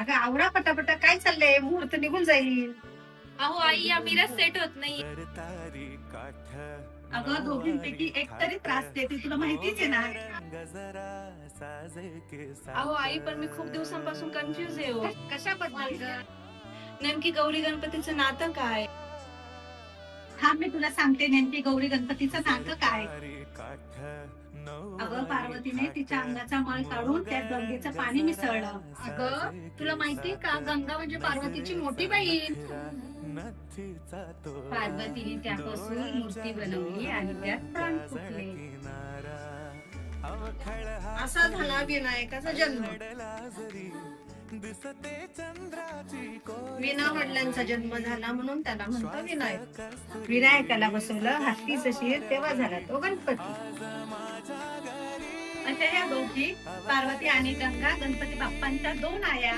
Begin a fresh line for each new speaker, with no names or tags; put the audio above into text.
अगं आवरा पटापटा. काय चाललंय? मुहूर्त निघून जाईल.
अहो आई या मीरा सेट होत नाही.
अगं दोघींपैकी एक तरी त्रास देते. तुला माहितीच आहे ना.
अहो आई पण मी खूप दिवसांपासून कन्फ्युज आहे हो.
कशाबद्दल ग?
नेमकी गौरी गणपतीचं नातं काय?
हा मी तुला सांगते नेमकी गौरी गणपतीचं नातं काय. अगं तिच्या अंगाचा मळ काढून त्यात गंगेचं पाणी मिसळलं. अगं तुला माहितीये का? गंगा म्हणजे पार्वतीची मोठी बहीण. पार्वतीने त्यापासून मूर्ती बनवली आणि त्यात प्राण फुटले. असा झाला विनायकाचा जन्म. विना वडिलांचा जन्म झाला म्हणून त्याला म्हणतो विनायक. विनायकाला बसवलं हत्ती जशी तेव्हा झाला तो गणपती. अशा या दोघी पार्वती आणि गंगा गणपती बाप्पांच्या दोन आया.